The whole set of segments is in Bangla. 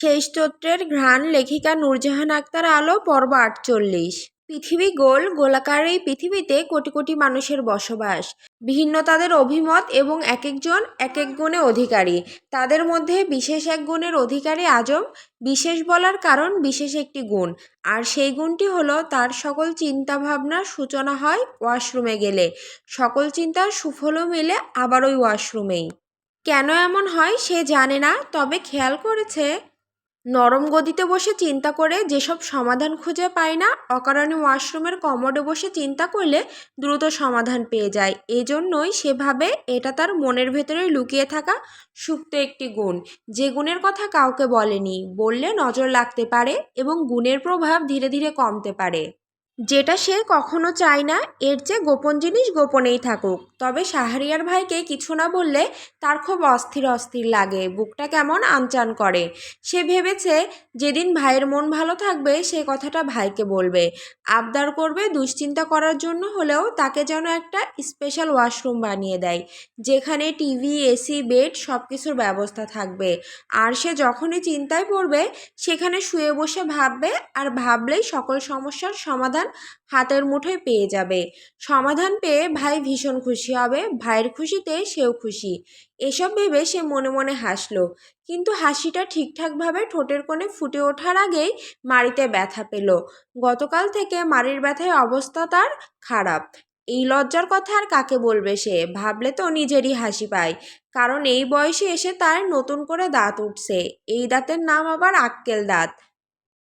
সেই স্তোত্রের ঘ্রাণ লেখিকা নূরজাহান আক্তার আলো, পর্ব আটচল্লিশ। পৃথিবী গোল, গোলাকার এই পৃথিবীতে কোটি কোটি মানুষের বসবাস। ভিন্ন তাদের অভিমত এবং এক একজন এক এক গুণে অধিকারী। তাদের মধ্যে বিশেষ এক গুণের অধিকারী আজম, বিশেষ বলার কারণ বিশেষ একটি গুণ। আর সেই গুণটি হলো তার সকল চিন্তা ভাবনার সূচনা হয় ওয়াশরুমে গেলে। সকল চিন্তার সুফলও মেলে আবার ওই ওয়াশরুমেই। কেন এমন হয় সে জানে না, তবে খেয়াল করেছে নরম গদিতে বসে চিন্তা করে যেসব সমাধান খুঁজে পায় না, অকারণে ওয়াশরুমের কমোডে বসে চিন্তা করলে দ্রুত সমাধান পেয়ে যায়। এজন্যই সেভাবে এটা তার মনের ভেতরে লুকিয়ে থাকা সুপ্ত একটি গুণ। যে গুণের কথা কাউকে বলেনি, বললে নজর লাগতে পারে এবং গুণের প্রভাব ধীরে ধীরে কমতে পারে। যেটা সে কখনো চায় না, এর চেয়ে গোপন জিনিস গোপনেই থাকুক। তবে শাহরিয়ার ভাইকে কিছু না বললে তার খুব অস্থির অস্থির লাগে, বুকটা কেমন আনচান করে। সে ভেবেছে, যেদিন ভাইয়ের মন ভালো থাকবে, সে কথাটা ভাইকে বলবে। আবদার করবে দুশ্চিন্তা করার জন্য হলেও তাকে যেন একটা স্পেশাল ওয়াশরুম বানিয়ে দেয়, যেখানে টিভি এসি বেড সব কিছুর ব্যবস্থা থাকবে। আর সে যখনই চিন্তায় পড়বে, সেখানে শুয়ে বসে ভাববে, আর ভাবলেই সকল সমস্যার সমাধান হাতের মুঠোয় পেয়ে যাবে। সমাধান পেয়ে ভাই ভীষণ খুশি হবে, ভাইয়ের খুশিতে সেও খুশি। এসব ভেবে সে মনে মনে হাসলো। কিন্তু হাসিটা ঠিকঠাকভাবে ঠোঁটের কোণে ফুটে ওঠার আগেই মাড়িতে ব্যথা পেল। গতকাল থেকে মাড়ির ব্যথায় অবস্থা তার খারাপ। এই লজ্জার কথা আর কাকে বলবে সে? ভাবলে তো নিজেরই হাসি পায়। কারণ এই বয়সে এসে তার নতুন করে দাঁত উঠছে। এই দাঁতের নাম আবার আক্কেল দাঁত।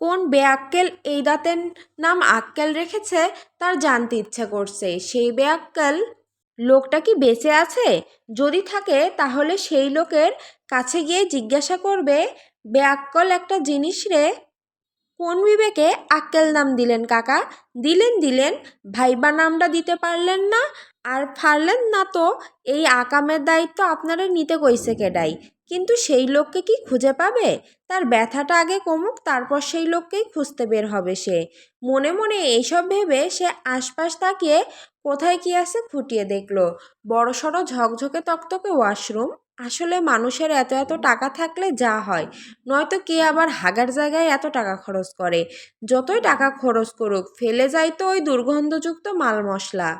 কোন বেআক্কেল এই দাঁতের নাম আক্কেল রেখেছে তার জানতে ইচ্ছা করছে। সেই বেআক্কেল লোকটা কি বেঁচে আছে? যদি থাকে, তাহলে সেই লোকের কাছে গিয়ে জিজ্ঞাসা করবে বেআক্কল একটা জিনিস রে। কোন বিবেকে আক্কেল নাম দিলেন কাকা? দিলেন দিলেন, ভাইবা নামটা দিতে পারলেন না? আর পারলেন না তো? এই আকামের দায়িত্ব আপনারা নিতে কইছে কেডাই? কিন্তু সেই লোককে কি খুঁজে পাবে? তার ব্যথাটা আগে কমুক, তারপর সেই লোককেই খুঁজতে বের হবে সে। মনে মনে এইসব ভেবে সে আশপাশ তাকিয়ে কোথায় কি আছে খুঁটিয়ে দেখল। বড়সড় ঝকঝকে তকতকে ওয়াশরুম। আসলে মানুষের এত এত টাকা থাকলে যা হয়, নয়তো কে আবার হাগার জায়গায় এত টাকা খরচ করে। যতই টাকা খরচ করুক, ফেলে যায় তো ওই দুর্গন্ধযুক্ত মাল মশলা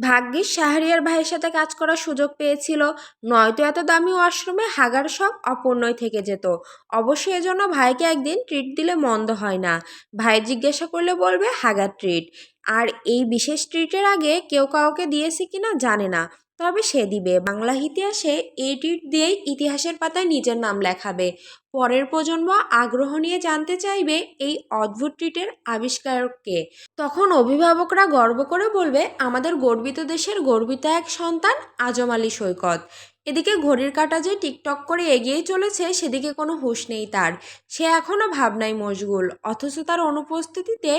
ভাগ্যিস শাহরিয়ার ভাইয়ের সাথে কাজ করার সুযোগ পেয়েছিল। নয়তো এত দামি ওয়াশরুমে হাগার সব অপূর্ণই থেকে যেত। অবশ্যই এজন্য ভাইকে একদিন ট্রিট দিলে মন্দ হয় না। ভাই জিজ্ঞাসা করলে বলবে, হাগার ট্রিট। আর এই বিশেষ ট্রিটের আগে কেউ কাউকে দিয়েছে কিনা জানে না। তবে সে দিবে। বাংলা ইতিহাসে ট্রিট দিয়েই ইতিহাসের পাতায় নিজের নাম লেখাবে। পরের প্রজন্ম আগ্রহ নিয়ে জানতে চাইবে এই অদ্ভুত ট্রিটের আবিষ্কারককে। তখন অভিভাবকরা গর্ব করে বলবে, আমাদের গর্বিত দেশের গর্বিত এক সন্তান আজম আলী সৈকত। এদিকে ঘড়ির কাঁটা যে টিকটক করে এগিয়েই চলেছে, সেদিকে কোনো হুঁশ নেই তার। সে এখনও ভাবনায় মশগুল। অথচ তার অনুপস্থিতিতে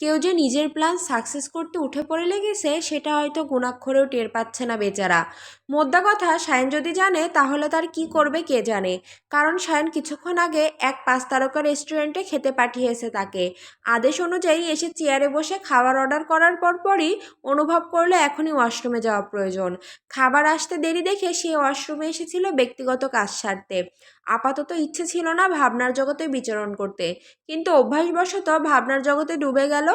কেউ যে নিজের প্ল্যান সাকসেস করতে উঠে পড়ে লেগেছে, সেটা হয়তো গুণাক্ষরেও টের পাচ্ছে না বেচারা। মোদ্দা কথা, সায়ন যদি জানে, তাহলে তার কি করবে কে জানে? কারণ সায়ন কিছুক্ষণ আগে এক পাঁচ তারকা রেস্টুরেন্টে খেতে পাঠিয়েছে তাকে। আদেশ অনুযায়ী এসে চেয়ারে বসে খাবার অর্ডার করার পরপরই অনুভব করল এখনই ওয়াশরুমে যাওয়া প্রয়োজন। খাবার আসতে দেরি দেখে সে ওয়াশরুমে এসেছিল ব্যক্তিগত কাজ সারতে। আপাতত ইচ্ছে ছিল না ভাবনার জগতে বিচরণ করতে। কিন্তু অভ্যাসবশত ভাবনার জগতে ডুবে গেল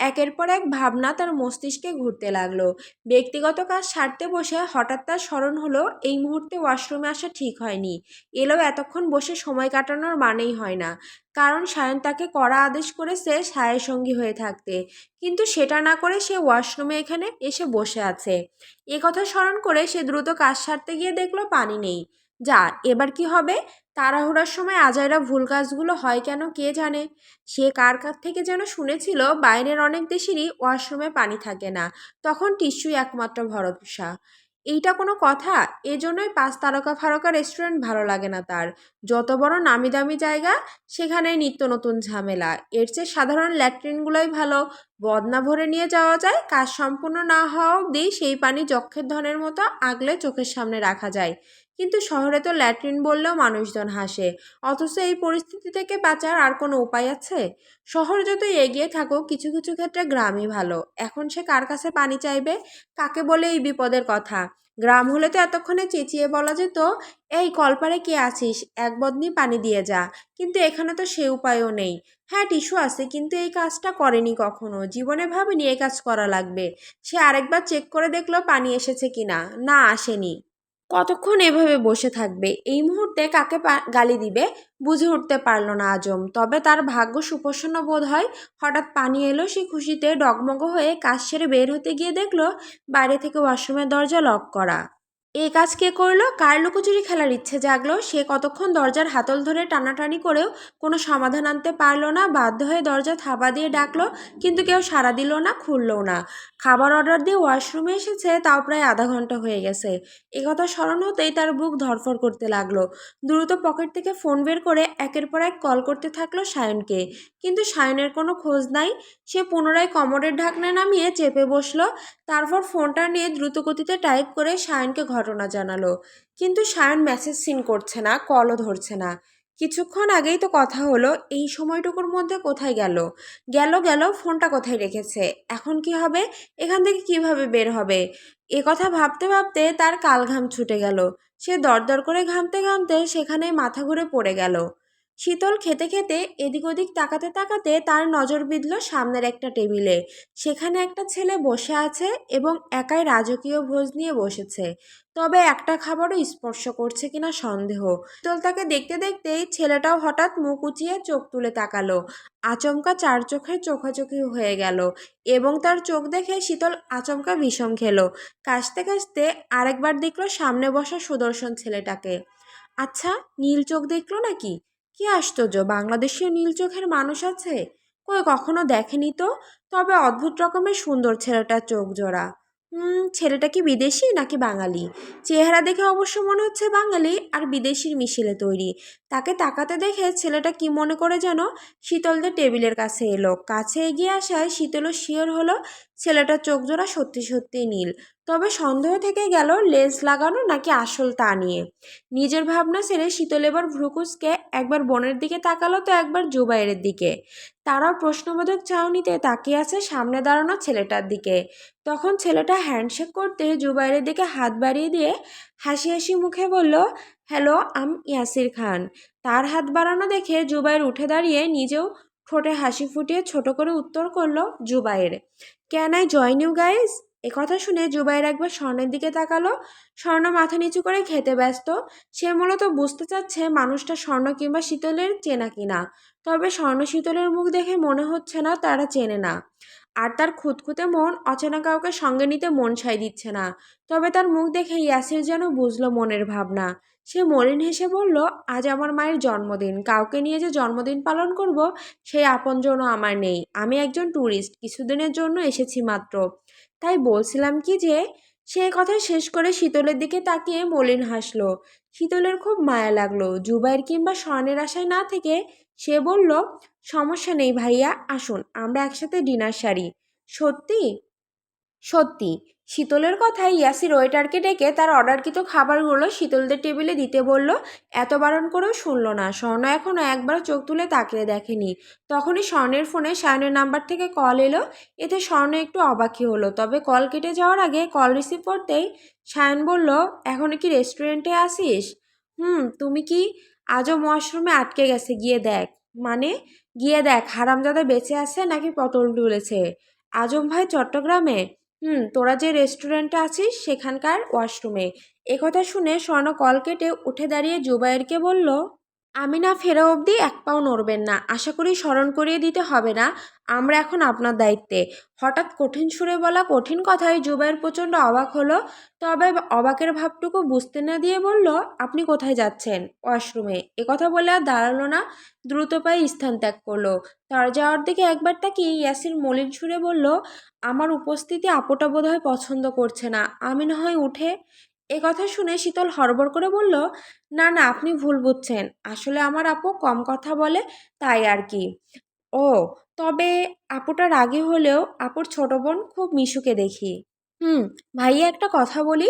একের পর এক ভাবনা তার মস্তিষ্কে ঘুরতে লাগল। ব্যক্তিগত কাজ সারতে বসে হঠাৎ তার স্মরণ হলো, এই মুহূর্তে ওয়াশরুমে আসা ঠিক হয়নি। এলেও এতক্ষণ বসে সময় কাটানোর মানেই হয় না। কারণ সায়ন তাকে কড়া আদেশ করেছে সায়ের সঙ্গী হয়ে থাকতে। কিন্তু সেটা না করে সে ওয়াশরুমে এখানে এসে বসে আছে। এ কথা স্মরণ করে সে দ্রুত কাজ সারতে গিয়ে দেখল পানি নেই। যা, এবার কি হবে? তাড়াহুড়ার সময় আজাইরা ভুল কাজগুলো হয় কেন কে জানে? সে কার কাছ থেকে যেন শুনেছিল বাইরের অনেক দেশেরই ওয়াশরুমে পানি থাকে না, তখন টিস্যুই একমাত্র ভরসা এইটা কোনো কথা? এজন্যই পাঁচ তারকা ফারকা রেস্টুরেন্ট ভালো লাগে না তার। যত বড় নামি দামি জায়গা সেখানে নিত্য নতুন ঝামেলা। এর চেয়ে সাধারণ ল্যাট্রিনগুলোই ভালো। বদনা ভরে নিয়ে যাওয়া যায়, কাজ সম্পূর্ণ না হওয়া অবধি সেই পানি যক্ষের ধনের মতো আগলে চোখের সামনে রাখা যায়। কিন্তু শহরে তো ল্যাট্রিন বললেও মানুষজন হাসে। অথচ এই পরিস্থিতি থেকে বাঁচার আর কোনো উপায় আছে? শহর যত এগিয়ে থাকুক, কিছু কিছু ক্ষেত্রে গ্রামই ভালো। এখন সে কার কাছে পানি চাইবে? কাকে বলে এই বিপদের কথা? গ্রাম হলে তো এতক্ষণে চেঁচিয়ে বলা যেত, এই কলপারে কে আছিস? এক বদনি পানি দিয়ে যা। কিন্তু এখানে তো সে উপায়ও নেই। হ্যাঁ টিস্যু আছে, কিন্তু এই কাজটা করেনি কখনো। জীবনে ভাবেনি এই কাজ করা লাগবে। সে আরেকবার চেক করে দেখল পানি এসেছে কিনা। না, আসেনি। কতক্ষণ এভাবে বসে থাকবে? এই মুহূর্তে কাকে গালি দিবে? বুঝে উঠতে পারল না আজম। তবে তার ভাগ্য সুপ্রসন্ন বোধ হয়। হঠাৎ পানি এলো, সে খুশিতে ডগমগ হয়ে কাজ সেরে বের হতে গিয়ে দেখল, বাইরে থেকে ওয়াশরুমের দরজা লক করা। এই কাজ কে করল? কার লুকোচুরি খেলার ইচ্ছে জাগলো? সে কতক্ষণ দরজার হাতল ধরে টানাটানি করেও কোনো সমাধান আনতে পারল না, বাধ্য হয়ে দরজা থাবা দিয়ে ডাকলো, কিন্তু কেউ সাড়া দিল না, খুললো না। খাবার অর্ডার দিয়ে ওয়াশরুমে এসেছে, তাও প্রায় আধা ঘণ্টা হয়ে গেছে। কথা স্মরণ হতেই তার বুক ধরফর করতে লাগল। দ্রুত পকেট থেকে ফোন বের করে একের পর এক কল করতে থাকল সায়নকে। কিন্তু সায়নের কোনো খোঁজ নাই। সে পুনরায় কমরের ঢাকনা নামিয়ে চেপে বসল। তারপর ফোনটা নিয়ে দ্রুতগতিতে টাইপ করে সায়নকে ঘটনা জানালো। কিন্তু সায়ন মেসেজ সিন করছে না কলও ধরছে না। কিছুক্ষণ আগেই তো কথা হলো, এই সময়টুকুর মধ্যে কোথায় গেল? গেল গেল ফোনটা কোথায় রেখেছে? এখন কি হবে? এখান থেকে কীভাবে বের হবে? এ কথা ভাবতে ভাবতে তার কাল ঘাম ছুটে গেল। সে দরদর করে ঘামতে ঘামতে সেখানে মাথা ঘুরে পড়ে গেল। শীতল খেতে খেতে এদিক ওদিক তাকাতে তাকাতে তার নজর বিঁধল সামনের একটা টেবিলে। সেখানে একটা ছেলে বসে আছে এবং একাই রাজকীয় ভোজ নিয়ে বসেছে। তবে একটা খাবারও স্পর্শ করছে কিনা সন্দেহ। শীতল তাকে দেখতে দেখতেই ছেলেটাও হঠাৎ মুখ উঁচিয়ে চোখ তুলে তাকালো। আচমকা চার চোখে চোখাচোখি হয়ে গেল এবং তার চোখ দেখে শীতল আচমকা বিষম খেলো। কাশতে কাশতে আরেকবার দেখল সামনে বসা সুদর্শন ছেলেটাকে। আচ্ছা নীল চোখ দেখল নাকি? কি আশ্চর্য, বাংলাদেশীয় নীল চোখের মানুষ আছে? কই কখনো দেখেনি তো? তবে অদ্ভুত রকমের সুন্দর ছেলেটার চোখ জোড়া। ছেলেটা কি বিদেশি নাকি বাঙালি? চেহারা দেখে অবশ্য মনে হচ্ছে বাঙালি আর বিদেশির মিছিলে তৈরি। তাকে তাকাতে দেখে ছেলেটা কি মনে করে যেন শীতলদের টেবিলের কাছে এলো। কাছে এগিয়ে আসায় শীতলও শিওর হলো ছেলেটার চোখ জোড়া সত্যি সত্যি নীল। তবে সন্দেহ থেকে গেল লেন্স লাগানো নাকি আসল তা নিয়ে। নিজের ভাবনা ছেড়ে শীতল এবার ভ্রুকুসকে একবার বোনের দিকে তাকালো তো একবার জুবাইরের দিকে। তারাও প্রশ্নবোধক চাউনিতে তাকিয়ে আছে সামনে দাঁড়ানো ছেলেটার দিকে। তখন ছেলেটা হ্যান্ডশেক করতে জুবাইরের দিকে হাত বাড়িয়ে দিয়ে হাসি হাসি মুখে বলল হ্যালো আম ইয়াসির খান তার হাত বাড়ানো দেখে জুবাইর উঠে দাঁড়িয়ে নিজেও ঠোঁটে হাসি ফুটিয়ে ছোট করে উত্তর করল, Zubair can I join you guys কথা শুনে জুবাইর একবার স্বর্ণের দিকে তাকালো। স্বর্ণ মাথা নিচু করে খেতে ব্যস্ত। সে মূলত বুঝতে চাচ্ছে মানুষটা স্বর্ণ কিংবা শীতলের চেনা কিনা। তবে স্বর্ণ শীতলের মুখ দেখে মনে হচ্ছে না তারা চেনে না। আর তার খুঁতখুঁতে মন অচেনা কাউকে সঙ্গে নিতে মন ছাই দিচ্ছে না। তবে তার মুখ দেখে ইয়াসির যেন বুঝলো মনের ভাবনা। সে মলিন হেসে বলল, আজ আমার মায়ের জন্মদিন। কাউকে নিয়ে যে জন্মদিন পালন করব, সেই আপনজনও আমার নেই। আমি একজন ট্যুরিস্ট কিছুদিনের জন্য এসেছি মাত্র। তাই বলছিলাম কি যে, সে কথা শেষ করে শীতলের দিকে তাকিয়ে মলিন হাসলো। শীতলের খুব মায়া লাগল। জুবাইর কিংবা স্বর্ণের আশায় না থেকে সে বলল, সমস্যা নেই ভাইয়া, আসুন, আমরা একসাথে ডিনার সারি। সত্যি? সত্যি, শীতলের কথায় ইয়াসির ওয়েটারকে ডেকে তার অর্ডারকৃত খাবারগুলো শীতলদের টেবিলে দিতে বলল, এত বারণ করেও শুনল না। স্বর্ণ এখনও একবার চোখ তুলে তাকিয়ে দেখেনি। তখনই স্বর্ণের ফোনে সায়নের নাম্বার থেকে কল এলো। এতে স্বর্ণ একটু অবাকি হলো। তবে কল কেটে যাওয়ার আগে কল রিসিভ করতেই সায়ন বলল, এখন কি রেস্টুরেন্টে আসিস? হুম, তুমি কি? আজও মশরুমে আটকে গেছে, গিয়ে দেখ। মানে? গিয়ে দেখ, হারামজাদা বেঁচে আছে নাকি পটল তুলেছে আজম ভাই চট্টগ্রামে? হুম, তোরা যে রেস্টুরেন্টে আছিস সেখানকার ওয়াশরুমে একথা শুনে স্বর্ণ কল কেটে উঠে দাঁড়িয়ে জুবাইরকে বলল আমি না ফেরা অবধি এক পাও নড়বেন না। আশা করি স্মরণ করিয়ে দিতে হবে না। আমরা এখন আপনার দায়িত্বে। হঠাৎ কঠিন সুরে বলা কঠিন কথায় জুবাইর প্রচণ্ড অবাক হলো। তবে অবাকের ভাবটুকু বুঝতে না দিয়ে বলল, আপনি কোথায় যাচ্ছেন? ওয়াশরুমে। কথা বলে আর দাঁড়াল না। দ্রুত পায়ে স্থান ত্যাগ করল। তার যাওয়ার দিকে একবার তাকিয়ে ইয়াসির মলিন সুরে বলল, আমার উপস্থিতি আপোটা বোধহয় পছন্দ করছে না। আমি না হয় উঠে এ কথা শুনে শীতল হড়বড় করে বলল, না না, আপনি ভুল বুঝছেন। আসলে আমার আপু কম কথা বলে তাই আর কি। ও, তবে আপুটার রাগে হলেও আপুর ছোট বোন খুব মিশুকে দেখি। হুম, ভাইয়া একটা কথা বলি।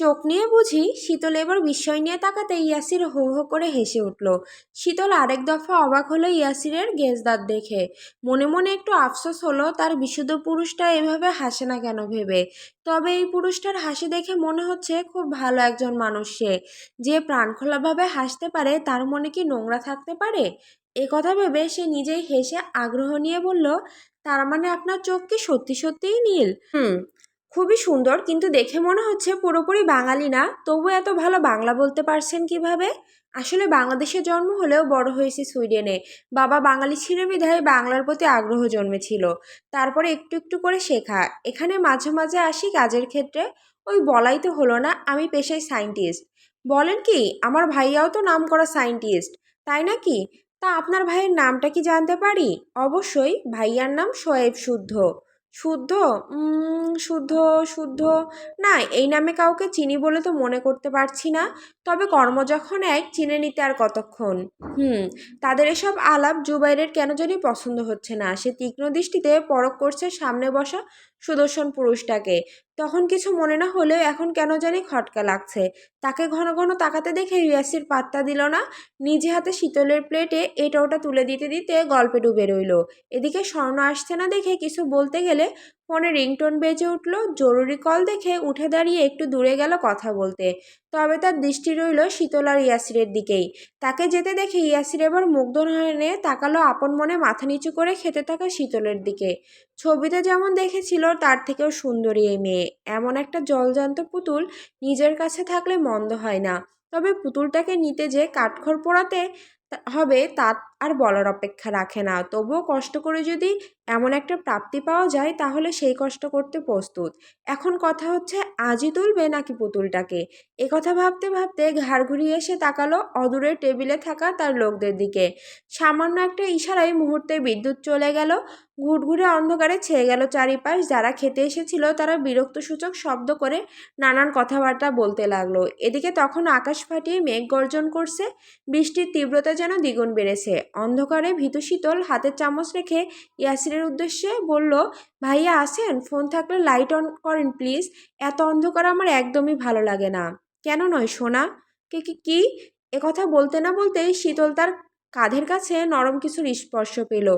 চোখ নিয়ে বুঝি শীতল এবার বিস্ময় নিয়ে তাকাতে ইয়াসির হো হো করে হেসে উঠল। শীতল আরেক দফা অবাক হলো ইয়াসিরের গেজদার দেখে। মনে মনে একটু আফসোস হলো তার বিশুদ্ধ পুরুষটা এভাবে হাসে না কেন ভেবে। তবে এই পুরুষটার হাসি দেখে মনে হচ্ছে খুব ভালো একজন মানুষ সে। যে প্রাণখোলাভাবে হাসতে পারে তার মনে কি নোংরা থাকতে পারে? এ কথা ভেবে সে নিজেই হেসে আগ্রহ নিয়ে বলল, তার মানে আপনার চোখ কি সত্যি সত্যিই নীল? হুম খুবই সুন্দর, কিন্তু দেখে মনে হচ্ছে পুরোপুরি বাঙালি না। তবু এত ভালো বাংলা বলতে পারছেন কীভাবে? আসলে বাংলাদেশে জন্ম হলেও বড় হয়েছি সুইডেনে। বাবা বাঙালি ছিল বিধায় বাংলার প্রতি আগ্রহ জন্মেছিল। তারপরে একটু একটু করে শেখা। এখানে মাঝে মাঝে আসি কাজের ক্ষেত্রে। ওই বলাই তো হলো না, আমি পেশায় সায়েন্টিস্ট। বলেন কি, আমার ভাইয়াও তো নাম করা সায়েন্টিস্ট, তাই নাকি তা আপনার ভাইয়ের নামটা কি জানতে পারি? অবশ্যই, ভাইয়ার নাম শোয়েব শুদ্ধ। শুদ্ধ? শুদ্ধ শুদ্ধ? না, এই নামে কাউকে চিনি বলে তো মনে করতে পারছি না। তবে কর্ম যখন এক, চিনে নিতে আর কতক্ষণ? হুম, তাদের এসব আলাপ জুবাইরের কেন জানি পছন্দ হচ্ছে না। সে তীক্ষ্ণ দৃষ্টিতে পরক করছে সামনে বসা সুদর্শন পুরুষটাকে। তখন কিছু মনে না হলেও এখন কেন জানি খটকা লাগছে। তাকে ঘন ঘন তাকাতে দেখে রিয়াসির পাত্তা দিল না। নিজে হাতে শীতলের প্লেটে এটা ওটা তুলে দিতে দিতে গল্পে ডুবে রইল। এদিকে স্বর্ণ আসছে না দেখে কিছু বলতে গেলে ফোনে রিংটোন বেজে উঠল। জরুরি কল দেখে উঠে দাঁড়িয়ে একটু দূরে গেল কথা বলতে। তবে তার দৃষ্টি রইল শীতল আর ইয়াসিরের দিকেই। তাকে যেতে দেখে ইয়াসির এবার মুগ্ধ নয়নে তাকালো আপন মনে মাথা নিচু করে খেতে থাকা শীতলের দিকে। ছবিতে যেমন দেখেছিল, তার থেকেও সুন্দরী এই মেয়ে। এমন একটা জলজান্ত পুতুল নিজের কাছে থাকলে মন্দ হয় না। তবে পুতুলটাকে নিতে যে কাঠখড় পোড়াতে হবে তা আর বলার অপেক্ষা রাখে না। তবুও কষ্ট করে যদি এমন একটা প্রাপ্তি পাওয়া যায়, তাহলে সেই কষ্ট করতে প্রস্তুত। এখন কথা হচ্ছে, আজই তুলবে নাকি পুতুলটাকে? কথা ভাবতে ভাবতে ঘাড় ঘুরিয়ে এসে তাকালো অদূরের টেবিলে থাকা তার লোকদের দিকে। সামান্য একটা ইশারায় মুহূর্তে বিদ্যুৎ চলে গেল। ঘুটঘুরে অন্ধকারে ছেয়ে গেল চারিপাশ। যারা খেতে এসেছিল তারা বিরক্তসূচক শব্দ করে নানান কথাবার্তা বলতে লাগল। এদিকে তখন আকাশ ফাটিয়ে মেঘ গর্জন করছে, বৃষ্টির তীব্রতা যেন দ্বিগুণ বেড়েছে। অন্ধকারে ভীতু শীতল হাতের চামচ রেখে ইয়াসিরের উদ্দেশ্যে বলল, ভাইয়া আসেন ফোন থাকলে লাইট অন করেন প্লিজ। এত অন্ধকার আমার একদমই ভালো লাগে না। কেন নয় সোনা? কে, কি কি? একথা বলতে না বলতেই শীতল তার কাঁধের কাছে নরম কিছুর স্পর্শ পেল।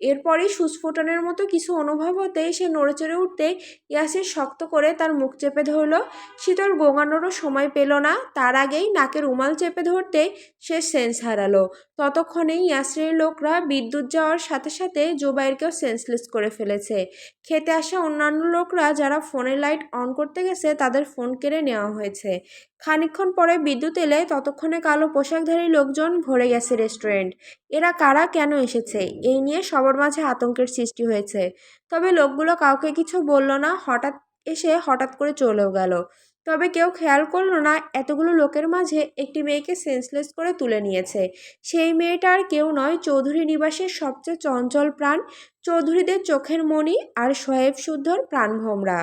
এরপরই সুস্ফোটনের মতো কিছু অনুভব হতেই সে নড়ে চড়ে উঠতে ইয়াসির শক্ত করে তার মুখ চেপে ধরল। শীতল গোঙানোরও সময় পেল না, তার আগেই নাকের রুমাল চেপে ধরতে সে সেন্স হারালো। ততক্ষণেই ইয়াসিরের লোকরা বিদ্যুৎ যাওয়ার সাথে সাথে জোবাইরকেও সেন্সলেস করে ফেলেছে। খেতে আসা অন্যান্য লোকরা যারা ফোনের লাইট অন করতে গেছে, তাদের ফোন কেড়ে নেওয়া হয়েছে। খানিকক্ষণ পরে বিদ্যুৎ এলে ততক্ষণে কালো পোশাকধারী লোকজন ভরে গেছে রেস্টুরেন্ট এরা কারা, কেন এসেছে? এই নিয়ে সবার মাঝে আতঙ্কের সৃষ্টি হয়েছে। তবে লোকগুলো কাউকে কিছু বলল না, হঠাৎ এসে হঠাৎ করে চলেও গেল। তবে কেউ খেয়াল করল না, এতগুলো লোকের মাঝে একটি মেয়েকে সেন্সলেস করে তুলে নিয়েছে। সেই মেয়েটা আর কেউ নয়, চৌধুরী নিবাসের সবচেয়ে চঞ্চল প্রাণ, চৌধুরীদের চোখের মণি আর শোয়েব শুদ্ধর প্রাণভোমরা।